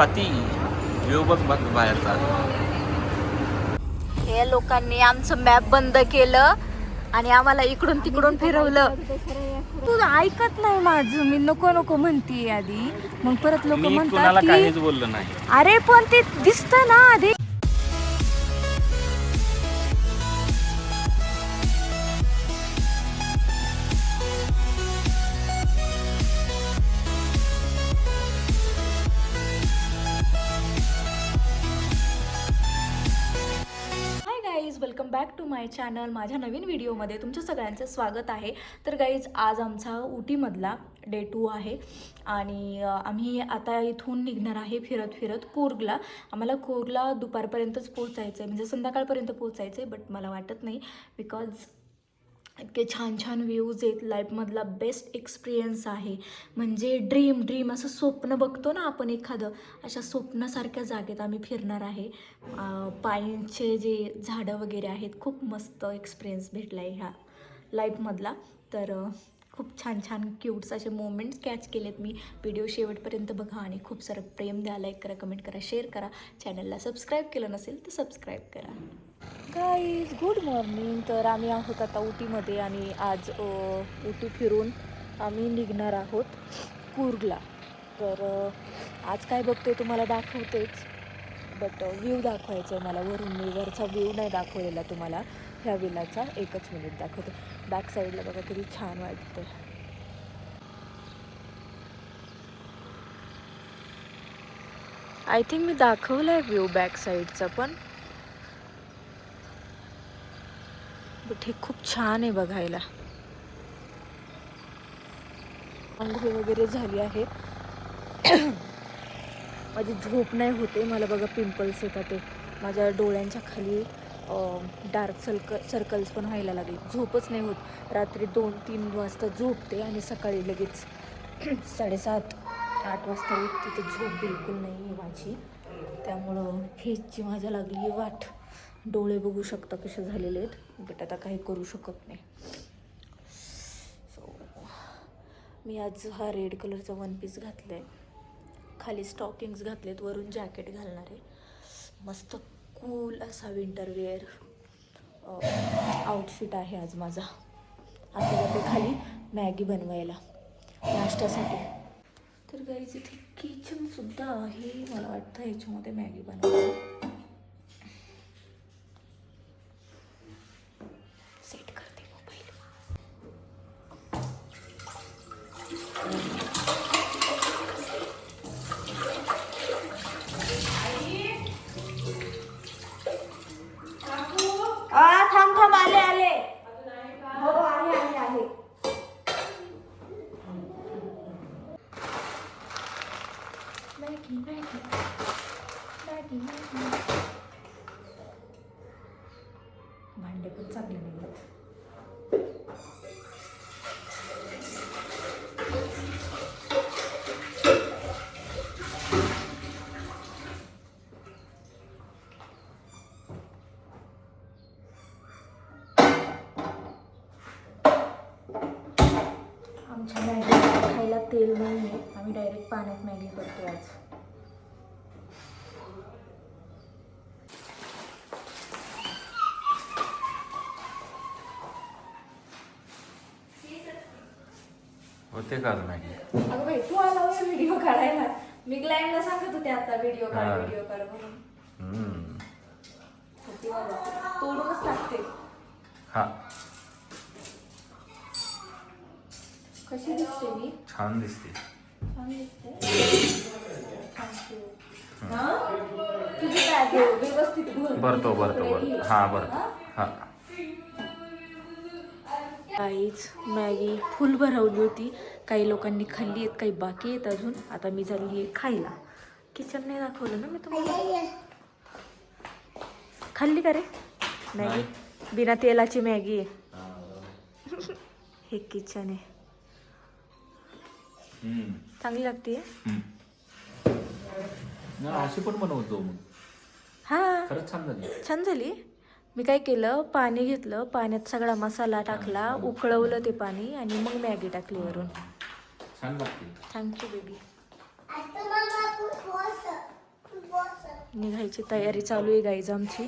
Swati view बघ बघ बाहेरचा हे लोकांनी आमचं मॅप बंद केलं आणि आम्हाला इकडून तिकडून फिरवलं. तू ऐकत नाही माझं मी नको नको म्हणते आधी. मग परत लोक मी म्हणतात कुणाला की काहीच बोललो नाही. अरे पण ते दिसत ना आधी. माय चॅनल माझ्या नवीन व्हिडिओमध्ये तुमच्या सगळ्यांचं स्वागत आहे. तर गाईज आज आमचा उटीमधला डे टू आहे आणि आम्ही आता इथून निघणार आहे फिरत फिरत कोर्गला. आम्हाला कोर्गला दुपारपर्यंतच पोचायचं आहे म्हणजे संध्याकाळपर्यंत पोचायचं आहे बट मला वाटत नाही बिकॉज इतके छान छान व्ह्यूज आहेत लाईफमधला बेस्ट एक्सपिरियन्स आहे. म्हणजे ड्रीम ड्रीम असं स्वप्न बघतो ना आपण एखादं अशा स्वप्नासारख्या जागेत आम्ही फिरणार आहे. पायांचे पाईनचे जे झाडं वगैरे आहेत खूप मस्त एक्सपिरियन्स भेटला आहे ह्या लाईफमधला तर खूप छान छान क्यूट्स असे मोमेंट्स कॅच केलेत मी. व्हिडिओ शेवटपर्यंत बघा आणि खूप सारं प्रेम द्या लाईक करा कमेंट करा शेअर करा. चॅनलला सबस्क्राईब केलं नसेल तर सबस्क्राईब करा. गाईज गुड मॉर्निंग तर आम्ही आहोत आता उटीमध्ये आणि आज उटी फिरून आम्ही निघणार आहोत कूर्गला. तर आज काय बघतोय तुम्हाला दाखवतेच बट व्ह्यू दाखवायचं आहे मला. वरून मी वरचा व्ह्यू नाही दाखवलेला तुम्हाला. ह्या विलाचा एकच मिनिट दाखवतो. बॅक साईडला बघा किती छान वाटते आय थिंक मी दाखवलं आहे व्ह्यू बॅक साईडचा पण. बट हे खूप छान आहे बघायला. आंघोळ वगैरे झाली आहे. माझी झोप नाही होते. मला बघा पिंपल्स येतात ते. माझ्या डोळ्यांच्या खाली डार्क सर्क सर्कल्स पण व्हायला लागले. झोपच नाही होत. रात्री दोन तीन वाजता झोपते आणि सकाळी लगेच साडेसात आठ वाजता उठते. तर झोप बिलकुल नाही आहे माझी. त्यामुळं हेची माझ्या लागली आहे वाट. डोळे बघू शकता कसे झालेले आहेत. बट आता काही करू शकत नाही. सो मी आज हा रेड कलरचा वन पीस घातला आहे खाली स्टॉकिंग्स घातलेत. वरून जॅकेट घालणार आहे. मस्त कूल असा विंटरवेअर आउटफिट आहे आज माझा. आता जाते खाली मॅगी बनवायला नाश्त्यासाठी. तर गाईज इथे किचनसुद्धा आहे मला वाटतं ह्याच्यामध्ये मॅगी बनवायला सेट करते मोबाईल थांब थांब आले आले हो आहे आहे आहे मॅगी मॅगी मॅगी मॅगी भांडे पण चांगले नाही आहेत आमच्या मॅगी खायला तेल नाही आहे आम्ही डायरेक्ट पाण्यात मॅगी करतो आज होते का आज मॅगी अगं बाई तू आला व्हिडिओ काढायला. मी ग्लॅनला सांगत होते आता व्हिडिओ काढ हा. व्हिडिओ काढ म्हणून. हम्म. होती बाबा. तोडूनच टाकते. हा. कशी दिसते मी छान दिसते. छान दिसते. हा? तुझी बॅग व्यवस्थित भरतो भरतो भरतो. हा भरतो. हा? काहीच मॅगी फुल भरवली होती. काही लोकांनी खाल्ली आहेत काही बाकी आहेत अजून. आता मी चालली आहे खायला. किचन नाही दाखवलं ना मी तुम्हाला? खाल्ली का रे? मॅगी? बिना तेलाची मॅगी आहे. हे किचन आहे. चांगली लागते अशी पण बनवतो हा. खरंच छान झाली. छान झाली? मी काय केलं पाणी घेतलं पाण्यात सगळा मसाला टाकला उकळवलं ते पाणी आणि मग मॅगी टाकली वरून. छान थँक्यू बेबी निघायची तयारी चालू आहे गाईज आमची.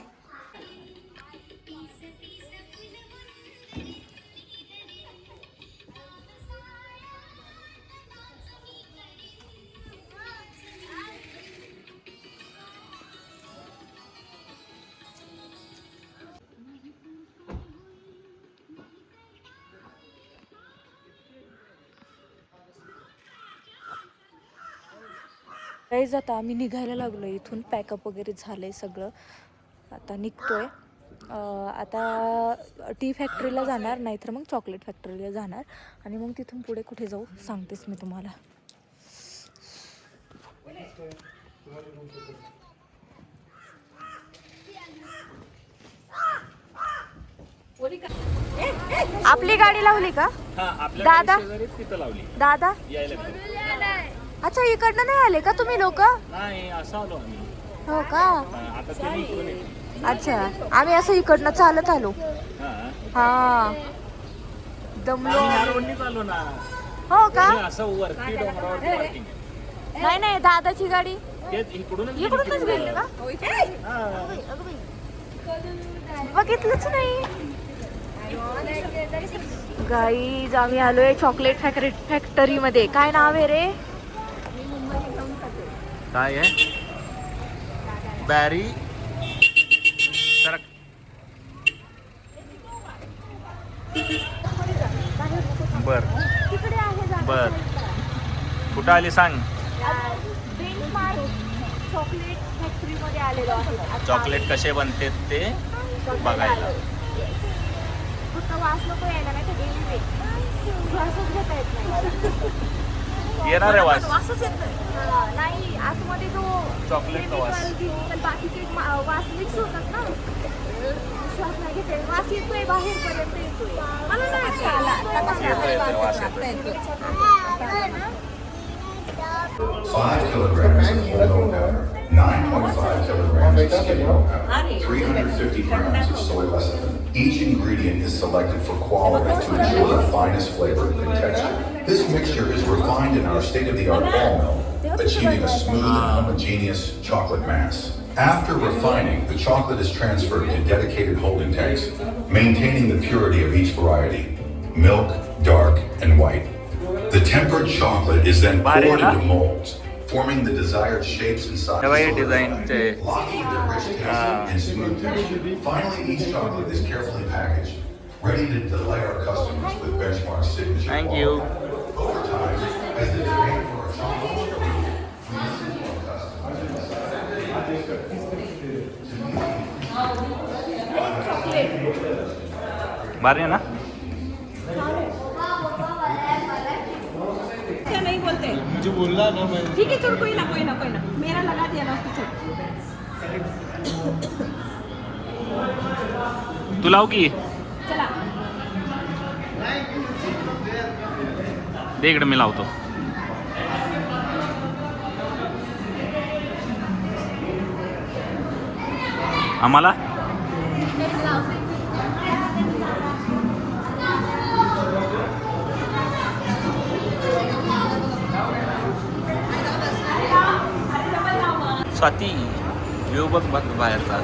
गाईज आता आम्ही निघायला लागलो इथून. पॅकअप वगैरे झालं आहे सगळं. आता निघतोय. अं, आता टी फॅक्टरीला जाणार नाहीतर मग चॉकलेट फॅक्टरीला जाणार. आणि मग तिथून पुढे कुठे जाऊ सांगतेच मी तुम्हाला. आपली गाडी लावली का? दादा? दादा? यायला अच्छा इकडनं नाही आले का तुम्ही लोक? नाही असं आलो आम्ही. हो का? आता तुम्ही इकडून ये. अच्छा आम्ही असं इकडनं चालत आलो. हा. हा. दमलो. आम्ही ह्या रोडनीच आलो ना. हो का? हे असं वरती डोंगरावरती parking. आहे. नाही नाही दादाची गाडी. तेच इकडूनच गेली इकडूनच तिकडे. गेली का? हा. बघितलंच नाही. गाईज आम्ही आलोय चॉकलेट फॅक्टरी फॅक्टरी मध्ये. काय नाव आहे रे? काय आहे? बॅरी सरक. बर. बर. कुठं आली सांग. चॉकलेट कसे बनते ते बघायला. फक्त वास नको यायला नाही तर गेली रे घेता येत नाही. येणार आहे वास वासच येत नाही नाही आतमध्ये जो चॉकलेट वास? chemical बाकीचे वास मिक्स होतात ना श्वास नाही घेता. वास येतोय बाहेर पर्यंत येतोय मला नाही आला. वास येतोय Five kilograms of whole milk powder, 9.5 kilograms of skim milk powder, 350 grams of soy lecithin. Each ingredient is selected for quality to ensure the finest flavor and texture. This mixture is refined in our state-of-the-art ball mill, achieving a smooth and homogeneous chocolate mass. After refining, the chocolate is transferred to dedicated holding tanks, maintaining the purity of each variety, milk, dark, and white. The tempered chocolate is then poured into molds, forming the desired shapes and sizes. Divided design, locking the rich ah. taste and smooth texture. Finally, each chocolate is carefully packaged, ready to delight our customers with benchmark signature. Thank you. Over time, as the demand for our chocolate Barnya na? मुझे बोलना ना मैं। ठीक है चल कोई ना कोई ना कोई ना। मेरा लगा दिया ना उसको चल। तू लाव की? चला। दे इकडे मी लावतो। आम्हाला? स्वाती व्ह्यू बघ बघ बाहेरचा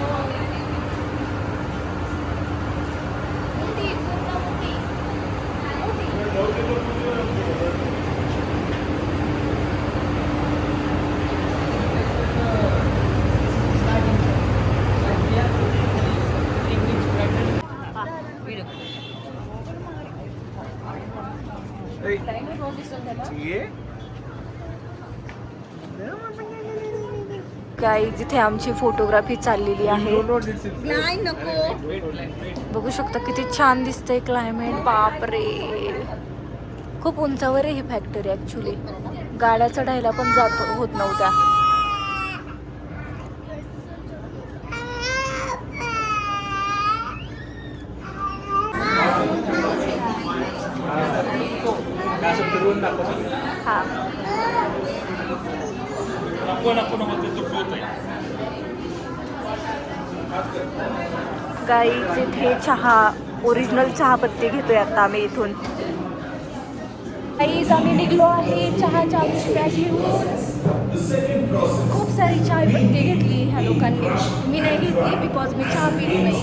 गाई जिथे आमची फोटोग्राफी चाललेली आहे. बघू शकता किती छान दिसतंय क्लायमेट बापरे. खूप उंचावर आहे ही फॅक्टरी ॲक्च्युली गाड्या चढायला पण जात होत नव्हत्या हा नको नको नको ते दुखत गाईच इथे चहा ओरिजिनल चहा पत्ती घेतोय आता आम्ही इथून. गाईज आम्ही निघलो आहे चहाच्या पिशव्या घेऊन. खूप सारी चाय पत्ती घेतली ह्या लोकांनी. मी नाही घेतली बिकॉज मी चहा पित नाही.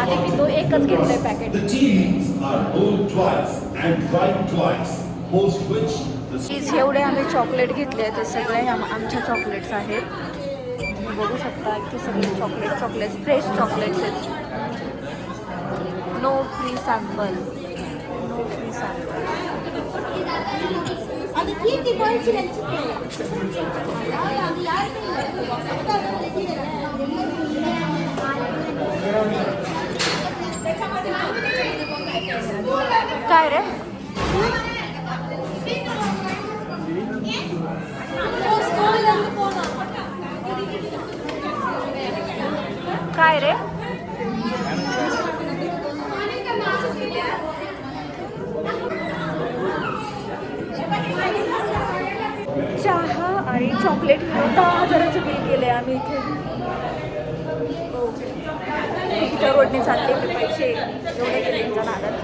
आधी पितो एकच घेतलंय पॅकेट एवढे आम्ही चॉकलेट घेतले ते सगळे आम आमच्या चॉकलेट्स आहेत. बघू शकता की सगळे चॉकलेट चॉकलेट्स फ्रेश चॉकलेट्स आहेत. No free sample no free sample काय रे? काय रे? चहा आणि चॉकलेट दहा हजाराचं बिल केलंय आम्ही इथे. रोडने चालले ते पैसे. एवढे गेले नादात.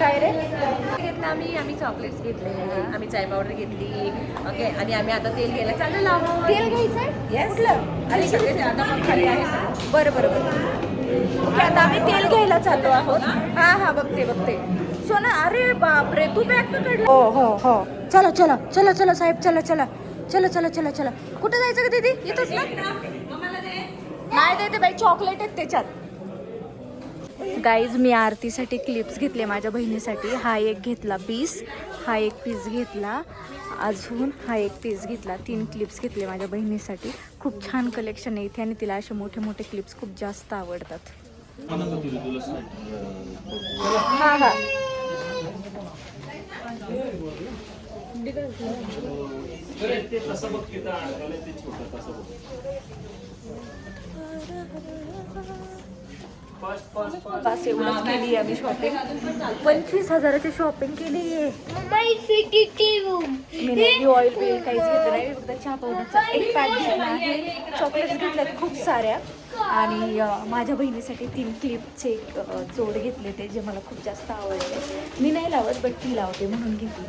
काय रे? घेतलं आम्ही आम्ही चॉकलेट्स घेतले आम्ही चाय पावडर घेतली. ओके आणि आम्ही आता तेल घ्यायला चाललेलो आहोत तेल घ्यायचंय? येस कुठलं? आणि सगळे आता पण खाली आहे सर बरं बरं बरं. ओके आता आम्ही तेल घ्यायला चाललो आहोत. हा हा बघते बघते. सोना अरे बापरे तू बॅग का काढली हो हो हो. चला चला चला चला साहेब चला चला. चला चला चला चला. कुठे जायचं का दीदी? इथंच ना. नाही देते बाई चॉकलेट आहेत त्याच्यात. गाईज मी आरतीसाठी क्लिप्स घेतले माझ्या बहिणीसाठी. हा एक घेतला पीस हा एक पीस घेतला. अजून हा एक पीस घेतला. तीन क्लिप्स घेतले माझ्या बहिणीसाठी. खूप छान कलेक्शन आहे इथे आणि तिला असे मोठे मोठे क्लिप्स खूप जास्त आवडतात. हा हा. बस एवढंच केली आम्ही शॉपिंग पंचवीस हजाराची शॉपिंग केली आहे. मी नाही ऑइल बिल काहीच घेतलं नाही. फक्त चहा पावडरचा एक पॅक घेतला आहे चॉकलेट्स घेतल्यात खूप साऱ्या. आणि माझ्या बहिणीसाठी तीन क्लिपचे एक जोड घेतले ते जे मला खूप जास्त आवडले. मी नाही लावत बट ती लावते म्हणून घेतली.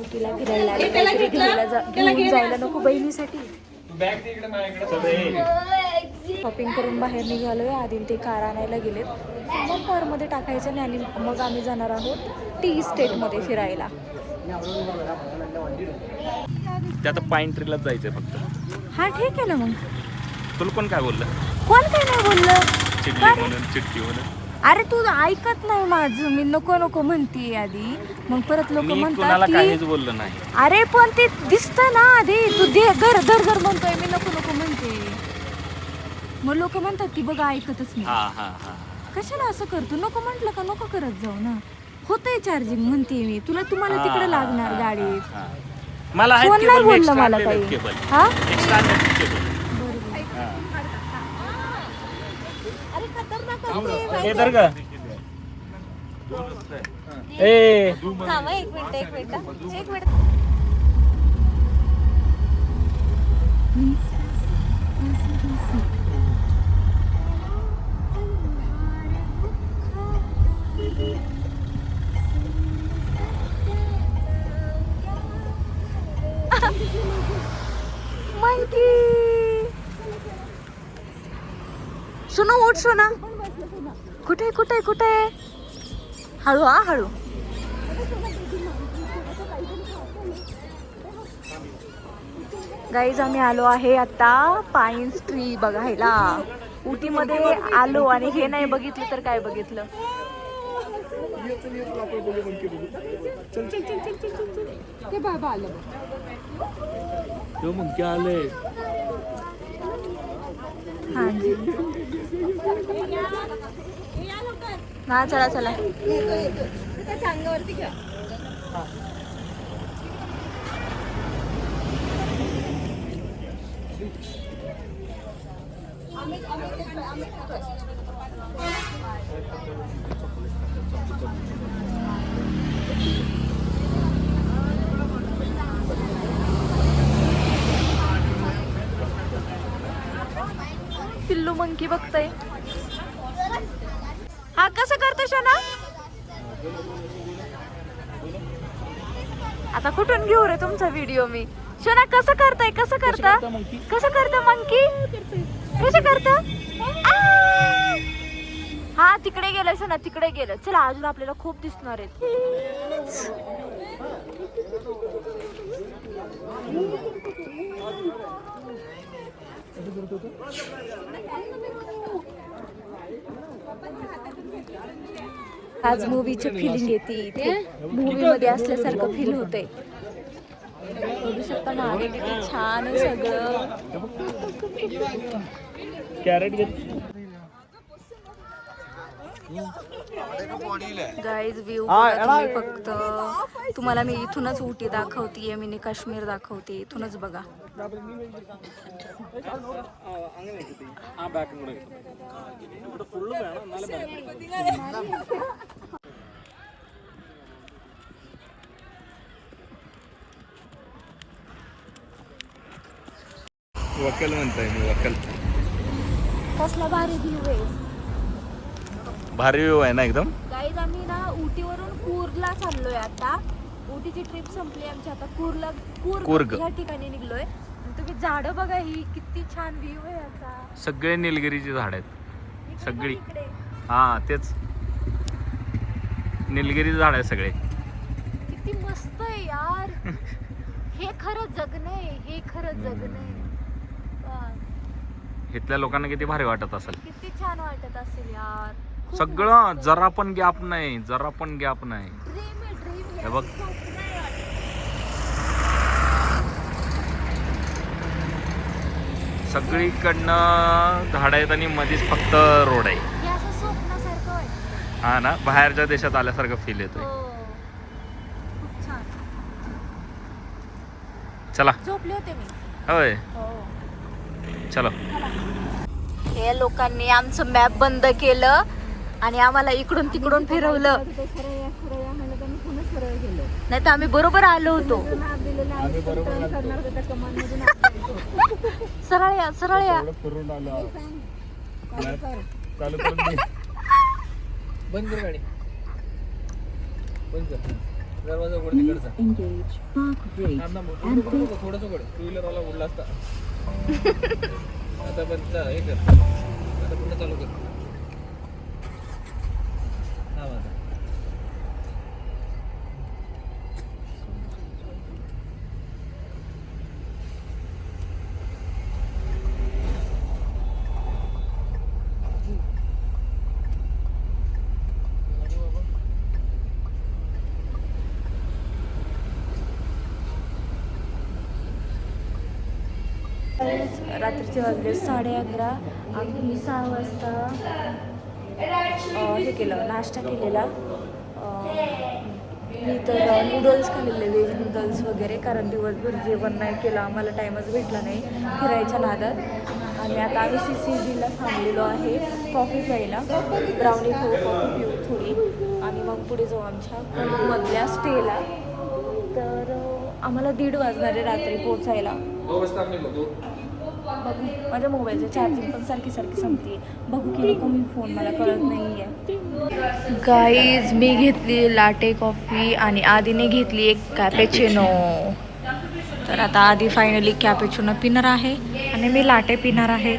उटीला फिरायला घेऊन जायला नको बहिणीसाठी. शॉपिंग करून बाहेर निघालोय. आधी ते कार आणायला गेलेत. मग कारमध्ये टाकायचं नाही आणि मग आम्ही जाणार आहोत टी स्टेटमध्ये फिरायला. ते आता पाईन ट्रीलाच जायचंय फक्त. हा ठीक आहे ना मग. तुला कोण काय बोललं? कोण काय नाही बोललं? चिडली का रे? म्हणून चिडकी म्हणून. अरे तू ऐकत नाही माझं. मी नको नको म्हणते आधी. मग परत लोक मी म्हणतात कुणाला की काहीच बोललो नाही. अरे पण ते दिसतं ना आधी. तू दे घर घर घर म्हणतोय. मी नको नको म्हणते. मग लोक म्हणतात की बघा ऐकतच नाही. हा हा हा. कशाला असं करतो? नको म्हटलं का? नको करत जाऊ ना. होतंय चार्जिंग म्हणते मी. तुला तुम्हाला तिकडे लागणार हा, गाडीत हा. मला आहेत कोण नाही केबल बोललं मला काही. केबल हा? एक्स्ट्रा आणलेले केबल हे धर ग ए. थांबा एक मिनिट एक मिनिट एक मिनिट. मंकी सुनो उठ सोना. कुठे कुठे कुठे? हळू हा हळू. गाईज आम्ही आलो आहे आता पाईन ट्री बघायला. उटीमध्ये आलो आणि हे नाही बघितलं तर काय बघितलं? हाँ जी हा चला चला पिल्लू मंकी बघतय. हा कसं करतो शोना? आता कुठून घेऊ रे तुमचा व्हिडिओ मी? शोना कसं करताय? कसं करता? कसं करता मंकी? कसं करता! हा तिकडे गेलं ना तिकडे गेलं. चला अजून आपल्याला खूप दिसणार आहेत. आज मूवीची फिलिंग येते इथे. मूवी मध्ये असल्यासारखं फील होतंय. बघू शकता ना किती छान सगळं. कॅरेट घेत गाईज व्ह्यू तुम्ही फक्त. तुम्हाला मी इथूनच उटी दाखवतीये मिनी काश्मीर दाखवते इथूनच बघा. वकल म्हणताय मी वकल. कसला भारी व्ह्यू आहे. भारी व्ह्यू आहे ना एकदम? गाईज आम्ही ना उटीवरून कूर्गला चाललोय आता. उटीची ट्रिप संपली आमची. आता कूर्ला कूर्ग कूर्ग. या ठिकाणी निघलोय. आणि तुम्ही झाडं बघा ही किती छान व्ह्यू आहे याचा. सगळे निलगिरीची झाड आहेत. इकडे सगळी. बघ इकडे. हा तेच. निलगिरीची झाड आहेत सगळे. किती मस्त आहे यार. हे खरं जगणं आहे हे खरं जगणं आहे. वा, इथल्या लोकांना किती भारी वाटत असेल. किती छान वाटत असेल यार. सगळं जरा पण गॅप नाही जरा पण गॅप नाही. हे बघ. सगळीकडनं झाड आहेत आणि मध्येच फक्त रोड आहे. हे ना? बाहेरच्या देशात आल्यासारखं फील येतोय. हो. चला. झोपले होते मी. होय. हो. चलो. हे लोकांनी आमचं मॅप बंद केलं. आणि आम्हाला इकडून तिकडून फिरवलं. नाही तर आम्ही बरोबर आलो होतो. सरळ या सरळ या बंद कर गाडी. बंद कर. दरवाजा उघड तिकडचा. थांब थांब उघड नको थोडंसं उघड. टू व्हीलरवाला उडला असता. आता बंद जा, हे कर. आता पुन्हा चालू कर. रात्रीचे वाजले साडे अकरा. आम्ही सहा वाजता हे केलं नाश्ता केलेला. मी तर नूडल्स खाल्लेले व्हेज नूडल्स वगैरे कारण दिवसभर जेवण नाही केलं आम्हाला टाईमच भेटला नाही फिरायच्या नादात. आणि आता आम्ही सी सी जीला थांबलेलो आहे कॉफी प्यायला. ब्राउनी खाऊ कॉफी पिऊ थोडी. आणि मग पुढे जाऊ आमच्या मधल्या स्टेला तर आम्हाला दीड वाजणार आहे रात्री पोचायला बघू. माझ्या मोबाईलचं चार्जिंग पण सारखी सारखी संपते बघू की नको मी फोन मला कळत नाही आहे गाईज मी घेतली लाटे कॉफी आणि आधीने घेतली एक कॅपेचिनो तर आता आधी फायनली कॅपेचिनो पिणार आहे आणि मी लाटे पिणार आहे.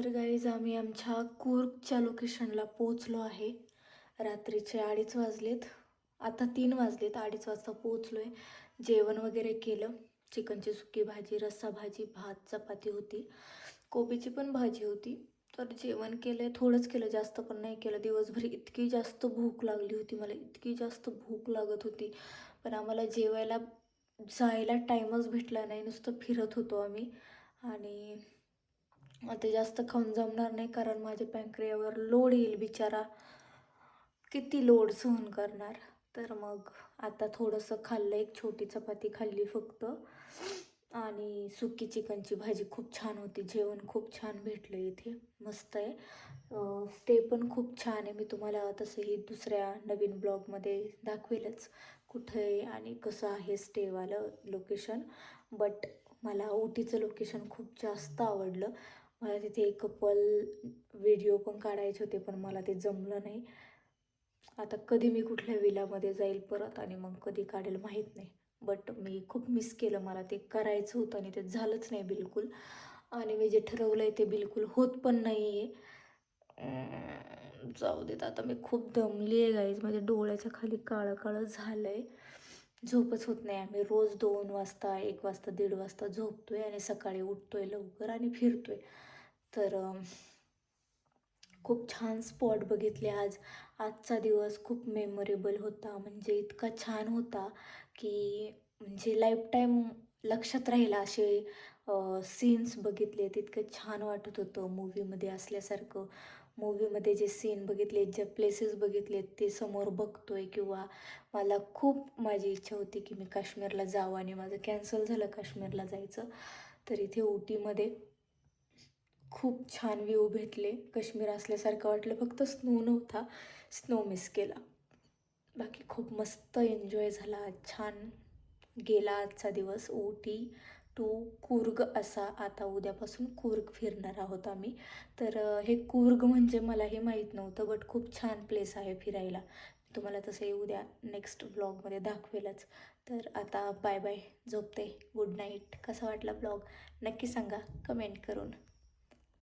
तर गाईज आम्ही आमच्या कुर्गच्या लोकेशनला पोचलो आहे. रात्रीचे अडीच वाजलेत. आता तीन वाजलेत अडीच वाजता पोचलो आहे जेवण वगैरे केलं. चिकनची सुकी भाजी रस्सा भाजी भात चपाती होती. कोबीची पण भाजी होती. तर जेवण केलं आहे थोडंच केलं जास्त पण नाही केलं. दिवसभर इतकी जास्त भूक लागली होती मला. इतकी जास्त भूक लागत होती. पण आम्हाला जेवायला जायला टाईमच भेटला नाही. नुसतं फिरत होतो आम्ही. आणि ते जास्त खाऊन जमणार नाही कारण माझ्या पॅनक्रियावर लोड येईल बिचारा. किती लोड सहन करणार? तर मग आता थोडंसं खाल्लं एक छोटी चपाती खाल्ली फक्त. आणि सुकी चिकनची भाजी खूप छान होती. जेवण खूप छान भेटलं इथे. मस्त आहे. स्टे पण खूप छान आहे. मी तुम्हाला तसंही दुसऱ्या नवीन ब्लॉगमध्ये दाखवेलच कुठं आहे आणि कसं आहे स्टेवालं लोकेशन बट मला ओटीचं लोकेशन खूप जास्त आवडलं. मला तिथे एक कपल व्हिडिओ पण काढायचे होते पण मला ते जमलं नाही. आता कधी मी कुठल्या विलामध्ये जाईल परत आणि मग कधी काढेल माहीत नाही. बट मी खूप मिस केलं मला ते करायचं होतं आणि ते झालंच नाही बिलकुल. आणि मी जे ठरवलं आहे ते बिलकुल होत पण नाही आहे जाऊ देत आता मी खूप दमली आहे गाईज माझ्या डोळ्याच्या खाली काळं काळं झालं आहे झोपच होत नाही आम्ही. रोज दोन वाजता एक वाजता दीड वाजता झोपतो आहे आणि सकाळी उठतो आहे लवकर आणि फिरतो आहे तर खूप छान स्पॉट बघितले आज. आजचा दिवस खूप मेमोरेबल होता. म्हणजे इतका छान होता की म्हणजे लाईफटाईम लक्षात राहील असे सीन्स बघितले. तितकं छान वाटत होतं मूवीमध्ये असल्यासारखं. मूवीमध्ये जे सीन बघितले जे प्लेसेस बघितले ते समोर बघतोय किंवा मला खूप माझी इच्छा होती की मी काश्मीरला जावं आणि माझं कॅन्सल झालं काश्मीरला जायचं. तर इथे उटीमध्ये खूप छान व्ह्यू भेटले. काश्मीर असल्यासारखं वाटलं. फक्त स्नो नव्हता. स्नो मिस केला. बाकी खूप मस्त एन्जॉय झाला. छान गेला आजचा दिवस. ओटी टू कुर्ग असा आता उद्यापासून कुर्ग फिरणार आहोत आम्ही. तर हे कुर्ग म्हणजे मला हे माहीत नव्हतं बट खूप छान प्लेस आहे फिरायला. तुम्हाला तसंही उद्या नेक्स्ट ब्लॉगमध्ये दाखवेलच. तर आता बाय बाय झोपते. गुड नाईट कसा वाटला ब्लॉग नक्की सांगा. कमेंट करून.